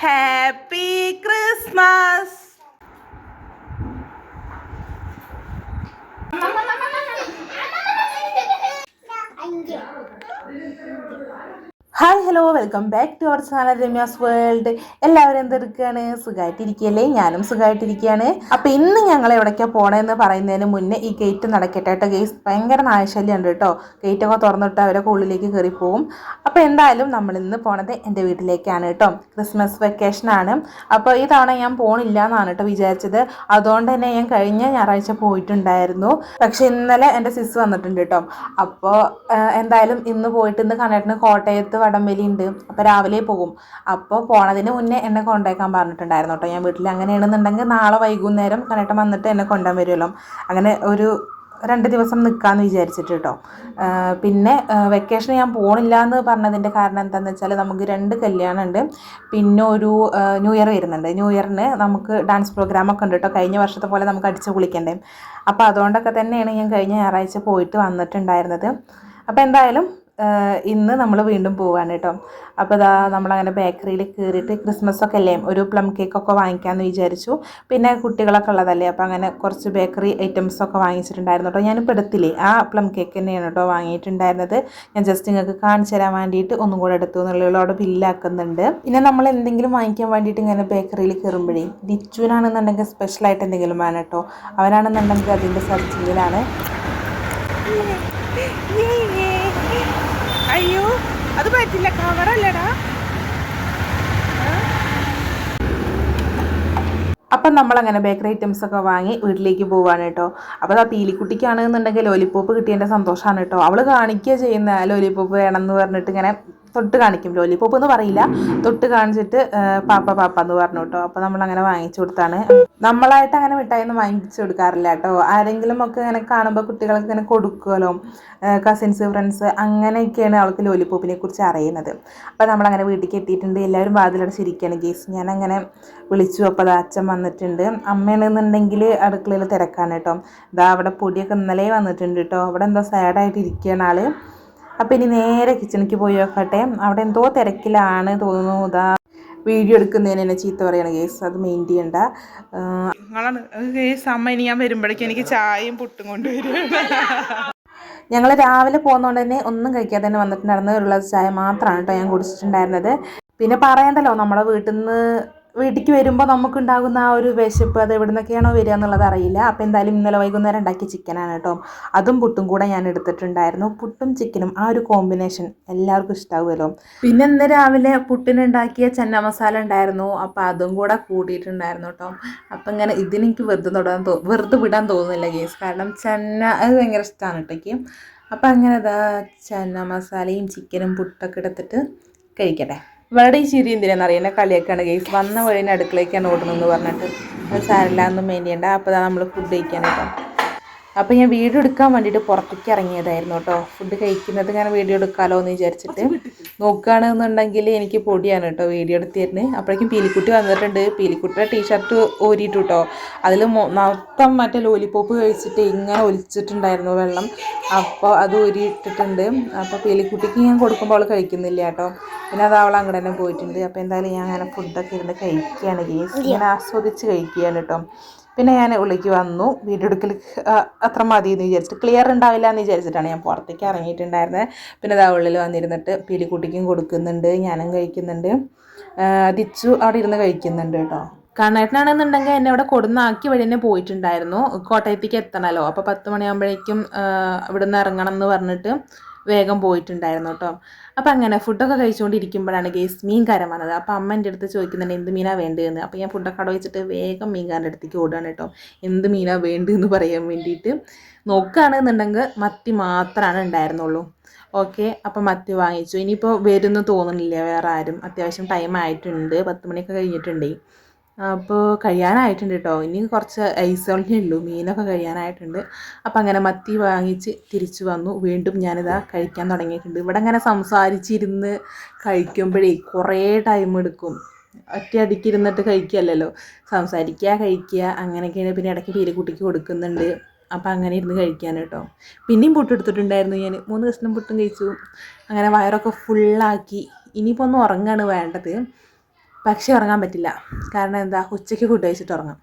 Happy Christmas hi hello welcome back to our channel Ramya's world എല്ലാവരും എന്തെടുക്കുകയാണ് സുഖമായിട്ടിരിക്കുകയല്ലേ ഞാനും സുഖമായിട്ടിരിക്കുകയാണ് അപ്പോൾ ഇന്ന് ഞങ്ങൾ എവിടേക്കാണ് പോകണമെന്ന് പറയുന്നതിന് മുന്നേ ഈ ഗേറ്റ് നടക്കട്ടെ കേട്ടോ. ഗേസ് ഭയങ്കര നാശല്യമുണ്ട് കേട്ടോ. ഗേറ്റൊക്കെ തുറന്നിട്ട് അവരൊക്കെ ഉള്ളിലേക്ക് കയറി പോവും അപ്പോൾ എന്തായാലും നമ്മൾ ഇന്ന് പോണത് എന്റെ വീട്ടിലേക്കാണ് കേട്ടോ. ക്രിസ്മസ് വെക്കേഷനാണ് അപ്പോൾ ഈ തവണ ഞാൻ പോണില്ല എന്നാണ് കേട്ടോ വിചാരിച്ചത്. അതുകൊണ്ട് തന്നെ ഞാൻ കഴിഞ്ഞ ഞായറാഴ്ച പോയിട്ടുണ്ടായിരുന്നു. പക്ഷെ ഇന്നലെ എന്റെ സിസ് വന്നിട്ടുണ്ട് കേട്ടോ. അപ്പോൾ എന്തായാലും ഇന്ന് പോയിട്ട് ഇന്ന് കണ്ണേട്ടന് കോട്ടയത്ത് വടംവലി ഉണ്ട് അപ്പോൾ രാവിലെ പോകും. അപ്പോൾ പോണതിന് മുന്നേ എന്നെ കൊണ്ടേക്കാൻ പറഞ്ഞിട്ടുണ്ടായിരുന്നു കേട്ടോ. ഞാൻ വീട്ടിൽ അങ്ങനെയാണെന്നുണ്ടെങ്കിൽ നാളെ വൈകുന്നേരം കനട്ടം വന്നിട്ട് എന്നെ കൊണ്ടുപോകാൻ വരുമല്ലോ. അങ്ങനെ ഒരു രണ്ട് ദിവസം നിൽക്കാമെന്ന് വിചാരിച്ചിട്ട് കേട്ടോ. പിന്നെ വെക്കേഷൻ ഞാൻ പോണില്ല എന്ന് പറഞ്ഞതിന്റെ കാരണം എന്താണെന്ന് വെച്ചാൽ നമുക്ക് രണ്ട് കല്യാണം ഉണ്ട് പിന്നെ ഒരു ന്യൂ ഇയർ വരുന്നുണ്ട്. ന്യൂ ഇയറിന് നമുക്ക് ഡാൻസ് പ്രോഗ്രാമൊക്കെ ഉണ്ട് കേട്ടോ. കഴിഞ്ഞ വർഷത്തെ പോലെ നമുക്ക് അടിച്ച് കുളിക്കണ്ടേ അപ്പോൾ അതുകൊണ്ടൊക്കെ തന്നെയാണ് ഞാൻ കഴിഞ്ഞ ഞായറാഴ്ച പോയിട്ട് വന്നിട്ടുണ്ടായിരുന്നത്. അപ്പോൾ എന്തായാലും ഇന്ന് നമ്മൾ വീണ്ടും പോവാണ് കേട്ടോ അപ്പോൾ ഇതാ നമ്മളങ്ങനെ ബേക്കറിയിൽ കയറിയിട്ട് ക്രിസ്മസ് ഒക്കെ അല്ലേ ഒരു പ്ലം കേക്ക് ഒക്കെ വാങ്ങിക്കാമെന്ന് വിചാരിച്ചു. പിന്നെ കുട്ടികളൊക്കെ ഉള്ളതല്ലേ അപ്പോൾ അങ്ങനെ കുറച്ച് ബേക്കറി ഐറ്റംസ് ഒക്കെ വാങ്ങിച്ചിട്ടുണ്ടായിരുന്നു കേട്ടോ ഞാനിപ്പോൾ എടുത്തില്ലേ ആ പ്ലം കേക്ക് തന്നെയാണ് കേട്ടോ വാങ്ങിയിട്ടുണ്ടായിരുന്നത്. ഞാൻ ജസ്റ്റ് നിങ്ങൾക്ക് കാണിച്ചു തരാൻ വേണ്ടിയിട്ട് ഒന്നും കൂടെ എടുത്തു എന്നുള്ളതോടെ ബില്ലാക്കുന്നുണ്ട് പിന്നെ നമ്മൾ എന്തെങ്കിലും വാങ്ങിക്കാൻ വേണ്ടിയിട്ട് ഇങ്ങനെ ബേക്കറിയിൽ കയറുമ്പോഴേ ഡിച്ചുവിനാണെന്നുണ്ടെങ്കിൽ സ്പെഷ്യലായിട്ട് എന്തെങ്കിലും വേണം കേട്ടോ അവനാണെന്നുണ്ടെങ്കിൽ അതിന്റെ സെർച്ചിങ്ങിലാണ് അയ്യോ അത് പറ്റില്ല. കവറല്ലടാ. അപ്പം നമ്മളങ്ങനെ ബേക്കറി ഐറ്റംസ് ഒക്കെ വാങ്ങി വീട്ടിലേക്ക് പോവാണ് കേട്ടോ. അപ്പോൾ ആ പീലിക്കുട്ടിക്കാണെന്നുണ്ടെങ്കിൽ ലോലിപ്പോപ്പ് കിട്ടിയതിന്റെ സന്തോഷമാണ് കേട്ടോ. അവൾ കാണിക്കുക ചെയ്യുന്ന ലോലിപ്പോപ്പ് വേണമെന്ന് പറഞ്ഞിട്ട് ഇങ്ങനെ തൊട്ട് കാണിക്കും ലോലിപ്പോപ്പ് എന്ന് പറയില്ല. തൊട്ട് കാണിച്ചിട്ട് പാപ്പ പാപ്പ എന്ന് പറഞ്ഞു കേട്ടോ. നമ്മൾ അങ്ങനെ വാങ്ങിച്ചു കൊടുത്താണ്. നമ്മളായിട്ട് അങ്ങനെ മിഠായിയൊന്നും വാങ്ങിച്ചു കൊടുക്കാറില്ല കേട്ടോ. ആരെങ്കിലും ഒക്കെ ഇങ്ങനെ കാണുമ്പോൾ കുട്ടികൾക്ക് ഇങ്ങനെ കൊടുക്കുമല്ലോ കസിൻസ് ഫ്രണ്ട്സ് അങ്ങനെയൊക്കെയാണ് അവൾക്ക് ലോലിപ്പോപ്പിനെ കുറിച്ച് അറിയുന്നത്. അപ്പോൾ നമ്മളങ്ങനെ വീട്ടിലേക്ക് എത്തിയിട്ടുണ്ട്. എല്ലാവരും വാതിലടച്ചിരിക്കുകയാണ് ഗേസ് അങ്ങനെ വിളിച്ചു. അപ്പോൾ അത് അച്ഛൻ വന്നിട്ടുണ്ട്. അമ്മയാണെന്നുണ്ടെങ്കിൽ അടുക്കളയിൽ തിരക്കാണ് കേട്ടോ. ഇതാ അവിടെ പൊടിയൊക്കെ ഇന്നലെ വന്നിട്ടുണ്ട് കേട്ടോ. അവിടെ എന്തോ സാഡായിട്ട് ഇരിക്കുകയാണ് ആൾ. അപ്പം ഇനി നേരെ കിച്ചണിക്ക് പോയി നോക്കട്ടെ. അവിടെ എന്തോ തിരക്കിലാണ് തോന്നുന്നു. ഇതാ വീഡിയോ എടുക്കുന്നതിന് എന്നെ ചീത്ത പറയണ കേസ് അത് മെയിൻ ചെയ്യണ്ട. നിങ്ങളാണ് കേസ് അമ്മ ഇനി ഞാൻ വരുമ്പോഴേക്കും എനിക്ക് ചായയും പുട്ടും കൊണ്ടുവരും ഞങ്ങൾ രാവിലെ പോകുന്നതുകൊണ്ട് തന്നെ ഒന്നും കഴിക്കാതെ തന്നെ വന്നിട്ടുണ്ടായിരുന്നത് ഒരു ഗ്ലാസ് ചായ മാത്രമാണ് കേട്ടോ ഞാൻ കുടിച്ചിട്ടുണ്ടായിരുന്നത്. പിന്നെ പറയണ്ടല്ലോ നമ്മുടെ വീട്ടിൽ നിന്ന് വീട്ടിലേക്ക് വരുമ്പോൾ നമുക്കുണ്ടാകുന്ന ആ ഒരു വിശപ്പ് അത് എവിടെ നിന്നൊക്കെയാണോ വരിക എന്നുള്ളത് അറിയില്ല. അപ്പോൾ എന്തായാലും ഇന്നലെ വൈകുന്നേരം ഉണ്ടാക്കിയ ചിക്കനാണ് കേട്ടോ. അതും പുട്ടും കൂടെ ഞാൻ എടുത്തിട്ടുണ്ടായിരുന്നു. പുട്ടും ചിക്കനും ആ ഒരു കോമ്പിനേഷൻ എല്ലാവർക്കും ഇഷ്ടാവുമല്ലോ. പിന്നെ ഇന്ന് രാവിലെ പുട്ടിനുണ്ടാക്കിയ ചെന്ന മസാല ഉണ്ടായിരുന്നു. അപ്പോൾ അതും കൂടെ കൂട്ടിയിട്ടുണ്ടായിരുന്നു കേട്ടോ. അപ്പം ഇങ്ങനെ ഇതിനെനിക്ക് വെറുതെ തൊടാൻ തോ വെറുതെ വിടാൻ തോന്നുന്നില്ല ഗേസ് കാരണം ചെന്ന അത് ഭയങ്കര ഇഷ്ടമാണ് കേട്ടേക്ക്. അപ്പം അങ്ങനെ ഇതാ ചെന്ന മസാലയും ചിക്കനും പുട്ടൊക്കെ എടുത്തിട്ട് കഴിക്കട്ടെ. ഈ ചിരി എന്തിനാണെന്ന് അറിയാം എന്നെ കളിയൊക്കെയാണ് ഗെയ്സ് വന്ന വഴി അടുക്കളയ്ക്കാണ് എന്ന് പറഞ്ഞിട്ട്. അത് മെയിൻ ചെയ്യണ്ട അപ്പോൾ നമ്മൾ ഫുഡ് കഴിക്കാൻ കേട്ടോ. അപ്പോൾ ഞാൻ വീഡിയോ എടുക്കാൻ വേണ്ടിയിട്ട് പുറത്തേക്ക് ഇറങ്ങിയതായിരുന്നു കേട്ടോ. ഫുഡ് കഴിക്കുന്നത് ഞാൻ വീഡിയോ എടുക്കാമല്ലോ എന്ന് വിചാരിച്ചിട്ട്. നോക്കുകയാണെന്നുണ്ടെങ്കിൽ എനിക്ക് പൊടിയാണ് കേട്ടോ വീഡിയോ എടുത്തിരുന്നത്. അപ്പോഴേക്കും പീലിക്കുട്ടി വന്നിട്ടുണ്ട്. പീലിക്കുട്ടിയുടെ ടീഷർട്ട് ഓരിയിട്ടു കേട്ടോ അതിൽ മൊത്തം മറ്റേ ലോലിപ്പോപ്പ് കഴിച്ചിട്ട് ഇങ്ങനെ ഒലിച്ചിട്ടുണ്ടായിരുന്നു വെള്ളം. അപ്പോൾ അത് ഊരിയിട്ടിട്ടുണ്ട്. അപ്പോൾ പീലിക്കുട്ടിക്ക് ഞാൻ കൊടുക്കുമ്പോൾ അവൾ കഴിക്കുന്നില്ല കേട്ടോ. പിന്നെ അത് അവൾ അങ്ങോട്ട് തന്നെ പോയിട്ടുണ്ട്. അപ്പോൾ എന്തായാലും ഞാൻ അങ്ങനെ ഫുഡൊക്കെ ഇരുന്ന് കഴിക്കുകയാണ്. ഗേസ് ഇങ്ങനെ ആസ്വദിച്ച് കഴിക്കുകയാണ് കേട്ടോ. പിന്നെ ഞാൻ ഉള്ളിലേക്ക് വന്നു. വീഡിയോ എടുക്കൽ അത്ര മതി എന്ന് വിചാരിച്ചിട്ട് ക്ലിയർ ഉണ്ടാവില്ല എന്ന് വിചാരിച്ചിട്ടാണ് ഞാൻ പുറത്തേക്ക് ഇറങ്ങിയിട്ടുണ്ടായിരുന്നത്. പിന്നെ ഇതാ ഉള്ളിൽ വന്നിരുന്നിട്ട് പീലിക്കുട്ടിക്കും കൊടുക്കുന്നുണ്ട് ഞാനും കഴിക്കുന്നുണ്ട്. തിച്ചു അവിടെ ഇരുന്ന് കഴിക്കുന്നുണ്ട് കേട്ടോ. കണ്ണേട്ടനാണെന്നുണ്ടെങ്കിൽ എന്നെ ഇവിടെ കൊടുന്നാക്കി വഴി തന്നെ പോയിട്ടുണ്ടായിരുന്നു. കോട്ടയത്തേക്ക് എത്തണമല്ലോ അപ്പോൾ പത്ത് മണിയാകുമ്പോഴേക്കും ഇവിടെ നിന്ന് ഇറങ്ങണം എന്ന് പറഞ്ഞിട്ട് വേഗം പോയിട്ടുണ്ടായിരുന്നു കേട്ടോ അപ്പോൾ അങ്ങനെ ഫുഡൊക്കെ കഴിച്ചുകൊണ്ടിരിക്കുമ്പോഴാണ് ഗേസ് മീൻകാരൻ വന്നത്. അപ്പോൾ അമ്മ എന്റെ അടുത്ത് ചോദിക്കുന്നുണ്ട് എന്ത് മീനാണ് വേണ്ടതെന്ന്? അപ്പോൾ ഞാൻ ഫുഡൊക്കെ അവിടെ വെച്ചിട്ട് വേഗം മീൻകാരന്റെ അടുത്തേക്ക് ഓടുകയാണ് കേട്ടോ എന്ത് മീനാണ് വേണ്ടതെന്ന് പറയാൻ വേണ്ടിയിട്ട്? നോക്കുകയാണെന്നുണ്ടെങ്കിൽ മത്തി മാത്രമാണ് ഉണ്ടായിരുന്നുള്ളൂ. ഓക്കെ അപ്പോൾ മത്തി വാങ്ങിച്ചു. ഇനിയിപ്പോൾ വരുമെന്ന് തോന്നുന്നില്ല വേറെ ആരും. അത്യാവശ്യം ടൈം ആയിട്ടുണ്ട്. പത്ത് മണിയൊക്കെ കഴിഞ്ഞിട്ടുണ്ടേ. അപ്പോൾ കഴിയാനായിട്ടുണ്ട് കേട്ടോ ഇനി കുറച്ച് ഐസോളിനെ ഉള്ളൂ മീനൊക്കെ കഴിയാനായിട്ടുണ്ട്. അപ്പോൾ അങ്ങനെ മത്തി വാങ്ങിച്ച് തിരിച്ചു വന്നു. വീണ്ടും ഞാനിതാ കഴിക്കാൻ തുടങ്ങിയിട്ടുണ്ട്. ഇവിടെ അങ്ങനെ സംസാരിച്ചിരുന്ന് കഴിക്കുമ്പോഴേ കുറേ ടൈം എടുക്കും. ഒറ്റയടിക്ക് ഇരുന്നിട്ട് കഴിക്കുകയല്ലല്ലോ സംസാരിക്കുക കഴിക്കുക അങ്ങനെയൊക്കെയാണ് പിന്നെ ഇടയ്ക്ക് കുട്ടിക്ക് കൊടുക്കുന്നുണ്ട്. അപ്പം അങ്ങനെ ഇരുന്ന് കഴിക്കാൻ കേട്ടോ പിന്നെയും പുട്ടെടുത്തിട്ടുണ്ടായിരുന്നു ഞാൻ മൂന്ന് കഷ്ണം പുട്ടും കഴിച്ചു. അങ്ങനെ വയറൊക്കെ ഫുള്ളാക്കി ഇനിയിപ്പോൾ ഒന്ന് ഉറങ്ങാണ് വേണ്ടത്. പക്ഷേ ഉറങ്ങാൻ പറ്റില്ല. കാരണം എന്താ? ഉച്ചയ്ക്ക് ഫുഡ് കഴിച്ചിട്ട് ഉറങ്ങാം.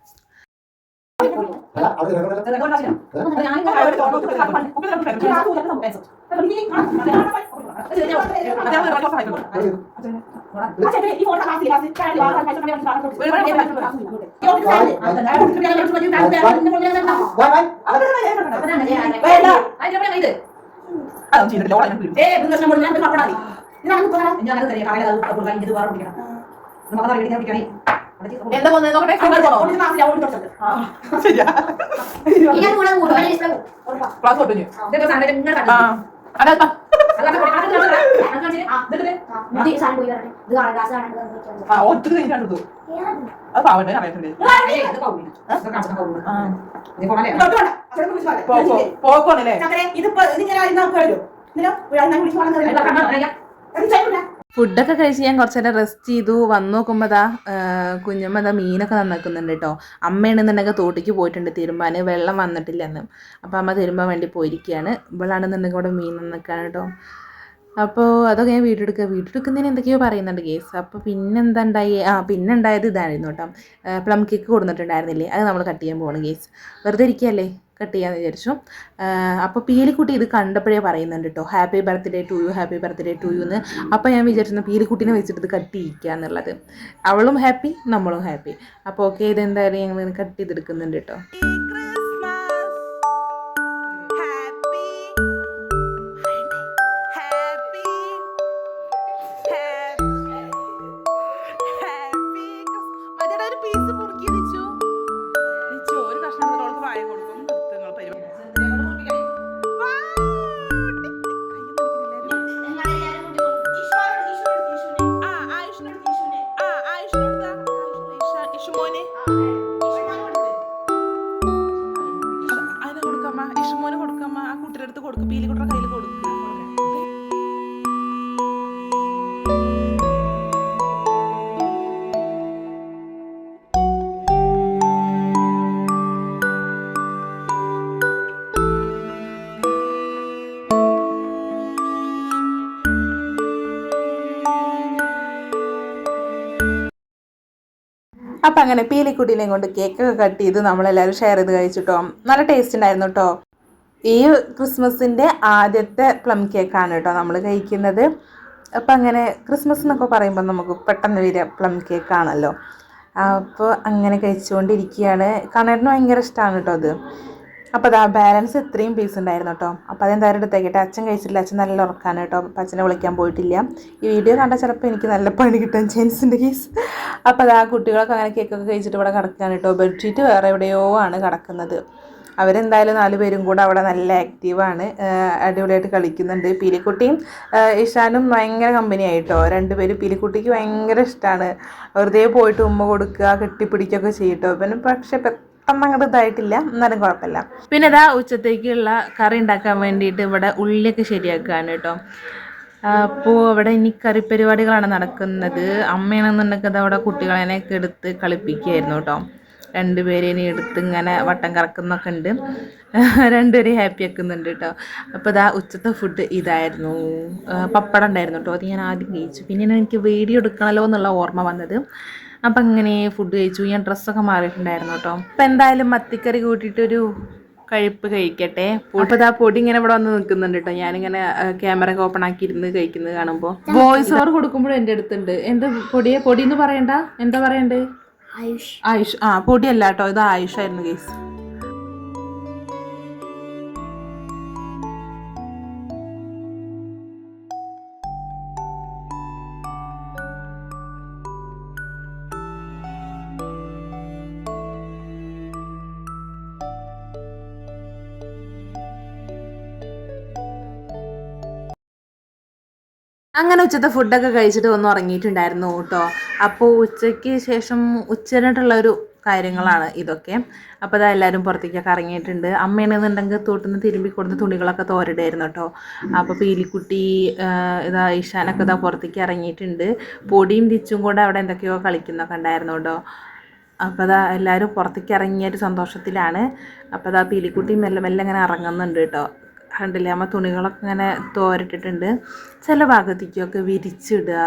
എന്താ പോകുന്നത് നോക്കട്ടെ ശരിയാ അത് തൊട്ടു ആ അതാ ആ ഒറ്റ കഴിഞ്ഞു. അത് പാവട്ടെ അറിയത്തില്ലേ? പോക്കോണല്ലേ ഇതിപ്പോ ഇതിങ്ങനെ നോക്കുമല്ലോ ഫുഡൊക്കെ കഴിച്ച് ഞാൻ കുറച്ച് നേരം റെസ്റ്റ് ചെയ്തു. വന്നു നോക്കുമ്പോൾ അതാ കുഞ്ഞമ്മ അതാ മീനൊക്കെ നന്നാക്കുന്നുണ്ട് കേട്ടോ അമ്മയാണെന്നുണ്ടെങ്കിൽ തോട്ടിക്ക് പോയിട്ടുണ്ട് തിരുമ്പാൻ വെള്ളം വന്നിട്ടില്ലെന്ന്. അപ്പോൾ അമ്മ തിരുമ്പാൻ വേണ്ടി പോയിരിക്കുകയാണ്. ഇവളാണെന്നുണ്ടെങ്കിൽ ഇവിടെ മീൻ നന്നാക്കുകയാണ് കേട്ടോ അപ്പോൾ അതൊക്കെ ഞാൻ വീട് എടുക്കുക വീഡിയോ എടുക്കുന്നതിന് എന്തൊക്കെയോ പറയുന്നുണ്ട് കേസ് അപ്പോൾ പിന്നെ എന്താ ഉണ്ടായി ആ പിന്നെ ഉണ്ടായത് ഇതായിരുന്നു കേട്ടോ. പ്ലം കേക്ക് കൊടുത്തിട്ടുണ്ടായിരുന്നില്ലേ അത് നമ്മൾ കട്ട് ചെയ്യാൻ പോകണം കേസ് വെറുതെ ഇരിക്കുകയല്ലേ കട്ട് ചെയ്യാമെന്ന് വിചാരിച്ചു. അപ്പോൾ പീലിക്കുട്ടി ഇത് കണ്ടപ്പോഴേ പറയുന്നുണ്ട് കേട്ടോ. Happy birthday to you happy birthday to you എന്ന്. അപ്പോൾ ഞാൻ വിചാരിച്ചിരുന്നു പീലിക്കുട്ടീനെ വെച്ചിട്ട് ഇത് കട്ട് ചെയ്യിക്കുക എന്നുള്ളത്. അവളും ഹാപ്പി നമ്മളും ഹാപ്പി അപ്പോൾ ഓക്കെ ഇതെന്തായാലും ഞങ്ങൾ കട്ട് ചെയ്തെടുക്കുന്നുണ്ട് കേട്ടോ. ഇഷുമോന് കൊടുക്കമ്മ ആ കുട്ടിയുടെ അടുത്ത് കൊടുക്കും. പീലിക്കുട്ടിയുടെ കയ്യിൽ കൊടുക്കും. അപ്പം അങ്ങനെ പീലിക്കുട്ടീനെയും കൊണ്ട് കേക്കൊക്കെ കട്ട് ചെയ്ത് നമ്മളെല്ലാവരും ഷെയർ ചെയ്ത് കഴിച്ചിട്ടോ. നല്ല ടേസ്റ്റ് ഉണ്ടായിരുന്നു കേട്ടോ ഈ ക്രിസ്മസിന്റെ ആദ്യത്തെ പ്ലം കേക്കാണ് കേട്ടോ നമ്മൾ കഴിക്കുന്നത്. അപ്പം അങ്ങനെ ക്രിസ്മസ് എന്നൊക്കെ പറയുമ്പോൾ നമുക്ക് പെട്ടെന്ന് വരിക പ്ലം കേക്കാണല്ലോ അപ്പോൾ അങ്ങനെ കഴിച്ചുകൊണ്ടിരിക്കുകയാണ്. കണറിന് ഭയങ്കര ഇഷ്ടമാണ് കേട്ടോ അത്. അപ്പോൾ അതാ ബാലൻസ് ഇത്രയും പീസ് ഉണ്ടായിരുന്നു കേട്ടോ. അപ്പോൾ അതെന്തായാലും എടുത്തേക്കട്ടെ. അച്ഛൻ കഴിച്ചിട്ടില്ല. അച്ഛൻ നല്ല ഉറക്കാണ് കേട്ടോ. അപ്പം അച്ഛനെ വിളിക്കാൻ പോയിട്ടില്ല. ഈ വീഡിയോ കണ്ടാൽ ചിലപ്പോൾ എനിക്ക് നല്ല പണി കിട്ടാൻ ചാൻസ് ഉണ്ട് കേസ് അപ്പോൾ അതാ കുട്ടികളൊക്കെ അങ്ങനെ കേക്കൊക്കെ കഴിച്ചിട്ട് ഇവിടെ കിടക്കുകയാണ് കേട്ടോ. ബെഡ്ഷീറ്റ് വേറെ എവിടെയോ ആണ് കിടക്കുന്നത്. അവരെന്തായാലും നാല് പേരും കൂടെ അവിടെ നല്ല ആക്റ്റീവാണ് അടിപൊളിയായിട്ട് കളിക്കുന്നുണ്ട്. പീലിക്കുട്ടിയും ഇഷാനും ഭയങ്കര കമ്പനി ആയിട്ടോ രണ്ടുപേരും പീലിക്കുട്ടിക്ക് ഭയങ്കര ഇഷ്ടമാണ് വെറുതെ പോയിട്ട് ഉമ്മ കൊടുക്കുക കെട്ടിപ്പിടിക്കുകയൊക്കെ ചെയ്യട്ടോ പിന്നെ പക്ഷെ പെട്ടെന്ന് അങ്ങോട്ട് ഇതായിട്ടില്ല. എന്നാലും കുഴപ്പമില്ല. പിന്നെ ഇതാ ഉച്ചത്തേക്കുള്ള കറി ഉണ്ടാക്കാൻ വേണ്ടിയിട്ട് ഇവിടെ ഉള്ളിയൊക്കെ ശരിയാക്കുകയാണ് കേട്ടോ. അപ്പോൾ അവിടെ ഇനി കറി പരിപാടികളാണ് നടക്കുന്നത്. അമ്മയാണെന്നുണ്ടെങ്കിൽ അത് അവിടെ കുട്ടികളെയൊക്കെ എടുത്ത് കളിപ്പിക്കുകയായിരുന്നു കേട്ടോ. രണ്ടുപേരെയും എടുത്ത് ഇങ്ങനെ വട്ടം കറക്കുന്നൊക്കെ ഉണ്ട്. രണ്ടുപേരെയും ഹാപ്പി ആക്കുന്നുണ്ട് കേട്ടോ. അപ്പോൾ ഇതാ ഉച്ചത്തെ ഫുഡ് ഇതായിരുന്നു. പപ്പടം ഉണ്ടായിരുന്നു കേട്ടോ. അത് ഞാൻ ആദ്യം കഴിച്ചു. പിന്നെ എനിക്ക് വീഡിയോ എടുക്കണമല്ലോ എന്നുള്ള ഓർമ്മ വന്നത്. അപ്പം അങ്ങനെ ഫുഡ് കഴിച്ചു. ഞാൻ ഡ്രസ്സൊക്കെ മാറിയിട്ടുണ്ടായിരുന്നു കേട്ടോ അപ്പം എന്തായാലും മത്തിക്കറി കൂട്ടിയിട്ടൊരു കഴിപ്പ് കഴിക്കട്ടെ. അപ്പോൾ ഇതാ പൊടി ഇങ്ങനെ ഇവിടെ വന്ന് നിൽക്കുന്നുണ്ട് കേട്ടോ ഞാനിങ്ങനെ ക്യാമറ ഒക്കെ ഓപ്പൺ ആക്കി ഇരുന്ന് കഴിക്കുന്നത് കാണുമ്പോൾ വോയിസ് ഓവർ കൊടുക്കുമ്പോഴും എന്റെ അടുത്തുണ്ട്. എന്താ പൊടിയെ? പൊടി എന്ന് പറയണ്ട? എന്താ പറയണ്ടേ? ആയുഷ്. ആയുഷ്. ആ പൊടിയല്ല കേട്ടോ ഇത് ആയുഷായിരുന്നു കേസ് അങ്ങനെ ഉച്ചത്തെ ഫുഡൊക്കെ കഴിച്ചിട്ട് ഒന്ന് ഉറങ്ങിയിട്ടുണ്ടായിരുന്നു കേട്ടോ. അപ്പോൾ ഉച്ചയ്ക്ക് ശേഷം ഉച്ചനായിട്ടുള്ള ഒരു കാര്യങ്ങളാണ് ഇതൊക്കെ. അപ്പോൾ അതാ എല്ലാവരും പുറത്തേക്കൊക്കെ ഇറങ്ങിയിട്ടുണ്ട്. അമ്മയാണെന്നുണ്ടെങ്കിൽ തോട്ടുനിന്ന് തിരുമ്പി കൊടുത്ത് തുണികളൊക്കെ തോരടായിരുന്നു കേട്ടോ. അപ്പോൾ പീലിക്കുട്ടി ഇതാ ഇഷാനൊക്കെ ഇതാ പുറത്തേക്ക് ഇറങ്ങിയിട്ടുണ്ട്. പൊടിയും തിച്ചും കൂടെ അവിടെ എന്തൊക്കെയോ കളിക്കുന്നൊക്കെ ഉണ്ടായിരുന്നു കേട്ടോ. അപ്പോൾ അതാ എല്ലാവരും പുറത്തേക്ക് ഇറങ്ങിയ ഒരു സന്തോഷത്തിലാണ്. അപ്പോൾ അതാ പീലിക്കുട്ടി മെല്ലെ മെല്ലെ ഇങ്ങനെ ഇറങ്ങുന്നുണ്ട് കേട്ടോ. കണ്ടില്ലേ നമ്മൾ തുണികളൊക്കെ ഇങ്ങനെ തോരട്ടിട്ടുണ്ട്. ചില ഭാഗത്തേക്കൊക്കെ വിരിച്ചിടുക.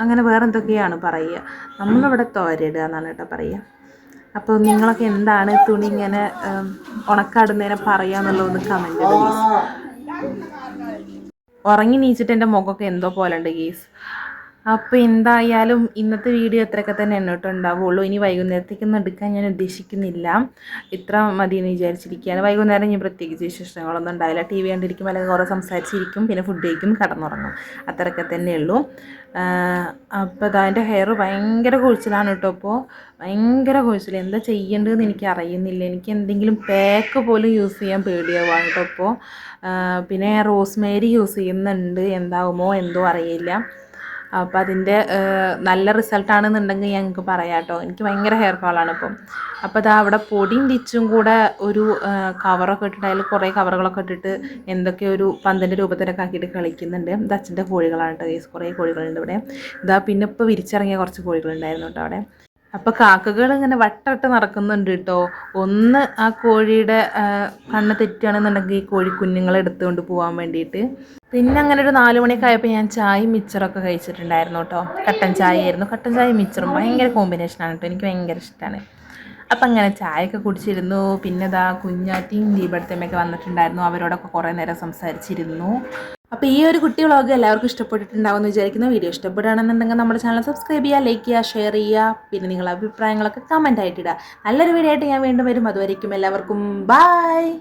അങ്ങനെ വേറെ എന്തൊക്കെയാണ് പറയുക? നമ്മളിവിടെ തോരയിടുക എന്നാണ് കേട്ടോ പറയുക. അപ്പോൾ നിങ്ങളൊക്കെ എന്താണ് തുണി ഇങ്ങനെ ഉണക്കാടുന്നതിനെ പറയുക എന്നുള്ളതൊന്ന് കമന്റ് ഇടുക ഉറങ്ങി നീച്ചിട്ട് എന്റെ മുഖമൊക്കെ എന്തോ പോലെ ഉണ്ട് ഗീസ് അപ്പോൾ എന്തായാലും ഇന്നത്തെ വീഡിയോ ഇത്രയൊക്കെ തന്നെ എന്നോട്ട് ഉണ്ടാവുള്ളൂ. ഇനി വൈകുന്നേരത്തേക്കൊന്നും എടുക്കാൻ ഞാൻ ഉദ്ദേശിക്കുന്നില്ല. ഇത്ര മതി എന്ന് വിചാരിച്ചിരിക്കുകയാണ്. വൈകുന്നേരം ഞാൻ പ്രത്യേകിച്ച് വിശേഷങ്ങളൊന്നും ഉണ്ടാവില്ല. ടി വി കണ്ടിരിക്കും അല്ലെങ്കിൽ കുറേ സംസാരിച്ചിരിക്കും പിന്നെ ഫുഡ് കഴിക്കും കടന്നുറങ്ങും. അത്രയൊക്കെ തന്നെയുള്ളൂ. അപ്പോൾ അതാ എന്റെ ഹെയർ ഭയങ്കര കൊഴിച്ചിലാണ് കേട്ടോ അപ്പോൾ ഭയങ്കര കൊഴിച്ചിൽ എന്താ ചെയ്യേണ്ടതെന്ന് എനിക്ക് അറിയുന്നില്ല എനിക്ക് എന്തെങ്കിലും പാക്ക് പോലും യൂസ് ചെയ്യാൻ പേടിയാവാണ് കേട്ടോ അപ്പോൾ പിന്നെ റോസ്മേരി യൂസ് ചെയ്യുന്നുണ്ട്. എന്താകുമോ എന്തോ അറിയില്ല. അപ്പോൾ അതിന്റെ നല്ല റിസൾട്ടാണെന്നുണ്ടെങ്കിൽ ഞങ്ങൾക്ക് പറയാം കേട്ടോ എനിക്ക് ഭയങ്കര ഹെയർ ഫോളാണ് ഇപ്പം. അപ്പോൾ അതാ അവിടെ പൊടിയും തിച്ചും കൂടെ ഒരു കവറൊക്കെ ഇട്ടിട്ട് അതിൽ കുറേ കവറുകളൊക്കെ ഇട്ടിട്ട് എന്തൊക്കെ ഒരു പന്തിന്റെ രൂപത്തിലൊക്കെ ആക്കിയിട്ട് കളിക്കുന്നുണ്ട്. ഇത് അച്ഛന്റെ കോഴികളാണ് കേട്ടോ കുറേ കോഴികളുണ്ട് ഇവിടെ. ഇതാ പിന്നെ ഇപ്പോൾ വിരിച്ചിറങ്ങിയ കുറച്ച് കോഴികളുണ്ടായിരുന്നു കേട്ടോ അവിടെ. അപ്പോൾ കാക്കകൾ ഇങ്ങനെ വട്ടമിട്ട് നടക്കുന്നുണ്ട് കേട്ടോ. ഒന്ന് ആ കോഴിയുടെ കണ്ണ് തെറ്റുകയാണെന്നുണ്ടെങ്കിൽ ഈ കോഴി കുഞ്ഞുങ്ങളെ എടുത്തുകൊണ്ട് പോകാൻ വേണ്ടിയിട്ട്. പിന്നെ അങ്ങനെ ഒരു നാല് മണിയൊക്കെ ആയപ്പോൾ ഞാൻ ചായയും മിച്ചറൊക്കെ കഴിച്ചിട്ടുണ്ടായിരുന്നു കേട്ടോ. കട്ടൻ ചായ ആയിരുന്നു കട്ടൻ ചായയും മിച്ചറും ഭയങ്കര കോമ്പിനേഷനാണ് കേട്ടോ. എനിക്ക് ഭയങ്കര ഇഷ്ടമാണ് അപ്പം അങ്ങനെ ചായയൊക്കെ കുടിച്ചിരുന്നു. പിന്നെ ഇതാ കുഞ്ഞാറ്റിയും ദീപടുത്തമ്മയൊക്കെ വന്നിട്ടുണ്ടായിരുന്നു. അവരോടൊക്കെ കുറേ നേരം സംസാരിച്ചിരുന്നു. അപ്പോൾ ഈ ഒരു കുട്ടി വ്ളോഗ് എല്ലാവർക്കും ഇഷ്ടപ്പെട്ടിട്ടുണ്ടാവുമെന്ന് വിചാരിക്കുന്ന. വീഡിയോ ഇഷ്ടപ്പെടുകയാണെന്നുണ്ടെങ്കിൽ നമ്മുടെ ചാനൽ സബ്സ്ക്രൈബ് ചെയ്യുക ലൈക്ക് ചെയ്യുക ഷെയർ ചെയ്യുക. പിന്നെ നിങ്ങളുടെ അഭിപ്രായങ്ങളൊക്കെ കമന്റ് ആയിട്ടിടുക നല്ലൊരു വീഡിയോ ആയിട്ട് ഞാൻ വീണ്ടും വരും. അതുവരെയും എല്ലാവർക്കും. ബായ്